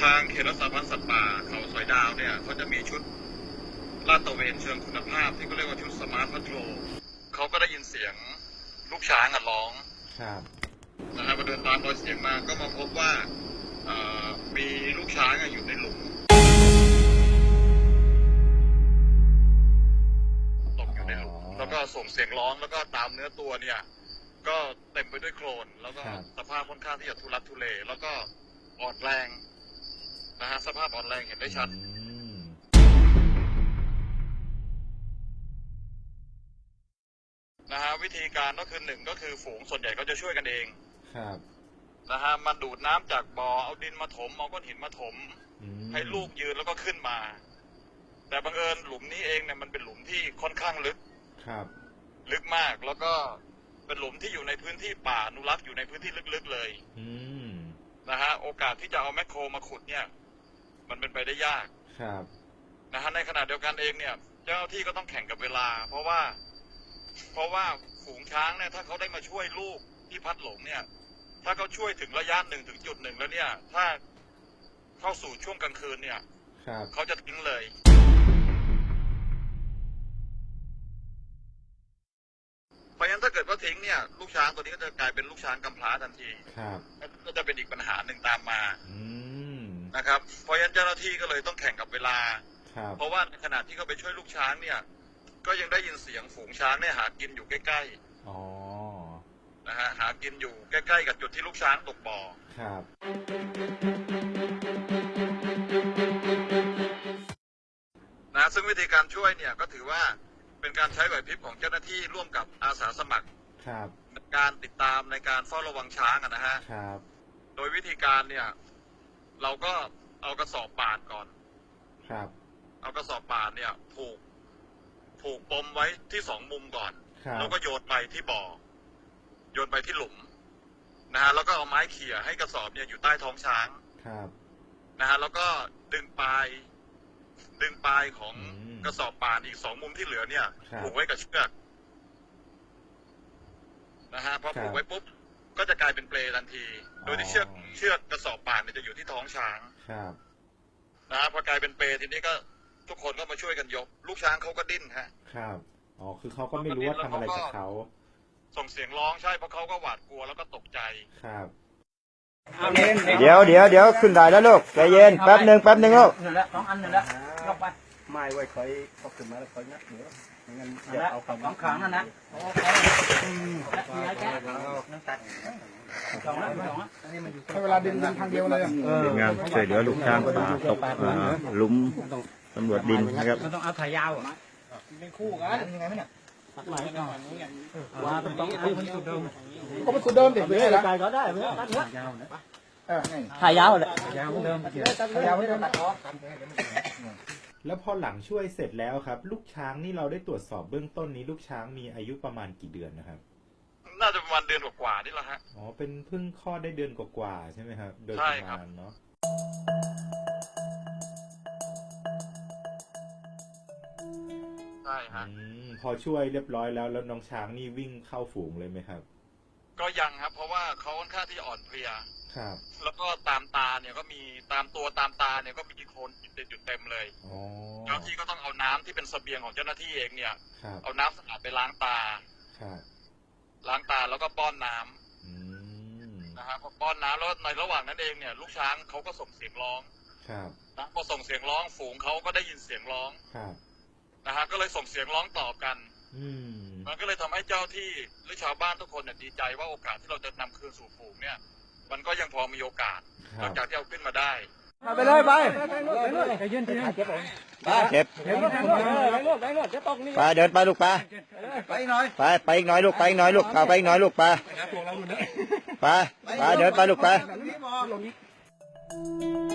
ขตรักษาพันธุ์สัตว์ป่าเขาสอยดาวเนี่ยเขาจะมีชุดลาดตระเวนเชิงคุณภาพ ที่เขาเรียกว่าชุดสมาร์ทพัทโลเขาก็ได้ยินเสียงลูกช้างอะร้องครับนะครับมาเดินตามรอยเสียงมาก็มาพบว่าเอ่อมีลูกช้างอะอยู่ในหลุมตกอยู่ในหลุมอ๋อแล้วก็ส่งเสียงร้องแล้วก็ตามเนื้อตัวเนี่ย ก็เต็มไปด้วยโคลนแล้วก็ครับสภาพค่อนข้างที่จะทุรักทุเลแล้วก็อ่อนแรง นะฮะสภาพอ่อนแรงเห็นได้ชัดอืมนะฮะวิธีการก็คือหนึ่งก็คือฝูงส่วนใหญ่ก็จะช่วยกันเองครับ นะฮะมาดูดน้ำจากบ่อเอาดินมาถมเอาก้อนหินมาถม อืมให้ลูกยืนแล้วก็ขึ้นมา แต่บังเอิญหลุมนี้เองเนี่ยมันเป็นหลุมที่ค่อนข้างลึกครับ ลึกมาก แล้วก็เป็นหลุมที่อยู่ในพื้นที่ป่าอนุรักษ์อยู่ในพื้นที่ลึกๆเลย อืม นะฮะโอกาสที่จะเอาแมคโครมาขุดเนี่ย มันเป็นไปได้ยากครับนะฮะในขณะเดียวกันเองเนี่ย เจ้าหน้าที่ก็ต้องแข่งกับเวลา เพราะว่า เพราะว่าฝูงช้างเนี่ยถ้าเขาได้มาช่วยลูกที่พัดหลงเนี่ย ถ้าเขาช่วยถึงระยะหนึ่งถึงจุดหนึ่งแล้วเนี่ย ถ้าเข้าสู่ช่วงกลางคืนเนี่ยครับเขาจะทิ้งเลยเพราะฉะนั้นถ้าเกิดว่าทิ้งเนี่ย ลูกช้างตัวนี้ก็จะกลายเป็นลูกช้างกำพร้าทันทีครับก็จะเป็นอีกปัญหาหนึ่งตามมา อืม นะครับ เพราะฉะนั้นเจ้าหน้าที่ก็เลยต้องแข่งกับเวลาครับเพราะว่าในขณะที่เขาไปช่วยลูกช้างเนี่ย ก็ยังได้ยินเสียงฝูงช้างเนี่ยหากินอยู่ใกล้อ๋อๆนะฮะหากินอยู่ใกล้ๆกับจุดที่ลูกช้างตกบ่อครับนะซึ่งวิธีการช่วยเนี่ยก็ถือว่าเป็นการใช้ไหวพริบของเจ้าหน้าที่ร่วมกับอาสาสมัครครับในการติดตามในการเฝ้าระวังช้างอะนะฮะครับ โดยวิธีการเนี่ย เราก็เอากระสอบป่านก่อน ครับ เอากระสอบป่านเนี่ย ผูก ผูกปมไว้ที่สองมุมก่อน ครับแล้วก็โยนไปที่บ่อ โยนไปที่หลุมนะฮะแล้วก็เอาไม้เขี่ยให้กระสอบเนี่ยอยู่ใต้ท้องช้างครับนะฮะแล้วก็ดึงปลาย ดึงปลายของอืมกระสอบป่านอีกสองมุมที่เหลือเนี่ยครับ ผูกไว้กับเชือกนะฮะพอครับผูกไว้ปุ๊บก็จะกลายเป็นเปลทันที โดยที่เชือกอ๋อ เชือก จะอยู่ที่ท้องช้างครับนะฮะพอกลายเป็นเปลทีนี้ก็ทุกคนก็มาช่วยกันยก ลูกช้างเขาก็ดิ้นฮะ ครับอ๋อคือเขาก็ไม่รู้ว่าทำอะไรกับเขา ส่งเสียงร้องใช่เพราะเขาก็หวาดกลัวแล้วก็ตกใจครับเดี๋ยวเดี๋ยวเดี๋ยวขึ้นได้แล้วลูกใจเย็นแป๊บหนึ่งแป๊บหนึ่งลูกนั่นแหละสองอันนั่นแหละยกไป ไม่ไว้คอยเขาขึ้นมาแล้วคอยนัดเหนือไม่งั้นนั่อนย่าแหละเอาสคำองขางนั่นนะโอ้โหและมีอะไรแกนั่นตัดสองละสองละใช้เวลาดึงดึงทางเดียวเลยทีมงานช่วยเหลือลูกช้างป่าตกอ่าหลุมตำรวจดินนะครับมันต้องเอาถ่ายยาวอะเป็นคู่กันยังไงไหมเนี่ยตัดไหลก่อนว่าต้องต้องเอาคนสุดเดิมก็มันสุดเดิมเด็กเลยละไกลก็ได้ไม่ต้องตัดเยอะเออไงถ่ายยาวเลยยาวเดิมยาวไม่ต้องตัดออก แล้วพอหลังช่วยเสร็จแล้วครับ ลูกช้างนี่เราได้ตรวจสอบเบื้องต้นนี้ลูกช้างมีอายุประมาณกี่เดือนนะครับ น่าจะประมาณเดือนกว่าๆนี่แหละฮะ อ๋อ เป็นเพิ่งคลอดได้เดือนกว่าๆใช่ไหมครับ โดยใช่ประครับมาณเนาะใช่ฮะอืมพอช่วยเรียบร้อยแล้วแล้วน้องช้างนี่วิ่งเข้าฝูงเลยไหมครับ ก็ยังครับเพราะ ว่าเขาค่อนข้างที่อ่อนเพลีย ครับ แล้วก็ตามตาเนี่ยก็มีตามตัวตามตาเนี่ยก็มีโคลนติดอยู่เต็มเลยอ๋อเจ้าหน้าที่ก็ต้องเอาน้ำที่เป็นเสบียงของเจ้าหน้าที่เองเนี่ย ครับเอาน้ำสะอาดไปล้างตา ครับล้างตาแล้วก็ป้อนน้ำอืมนะฮะพอป้อนน้ำแล้วในระหว่างนั้นเองเนี่ยลูกช้างเขาก็ส่งเสียงร้องครับนะพอส่งเสียงร้องฝูงเขาก็ได้ยินเสียงร้องครับนะฮะก็เลยส่งเสียงร้องตอบกันอื มมันก็เลยทำให้เจ้าที่หรือชาวบ้านทุกคนเนี่ยดีใจว่าโอกาสที่เราจะนำคืนสู่ฝูงเนี่ย มันก็ยังพอมีโอกาสคนรัอบกจากที่เอาขึ้นมาได้ไปเลยไปใจเย็นใจเย็นเก็บผมเก็บเห็นรถเห็นรถเห็นรถเห็นรถจะตกนี่ไปเดินไปลูกไปไปหน่อยไปไปอีกหน่อยลูกไปอีกหน่อยลูกเอาไปอีกหน่อยลูกไปไปไปเดินไปลูกไปนี่บอ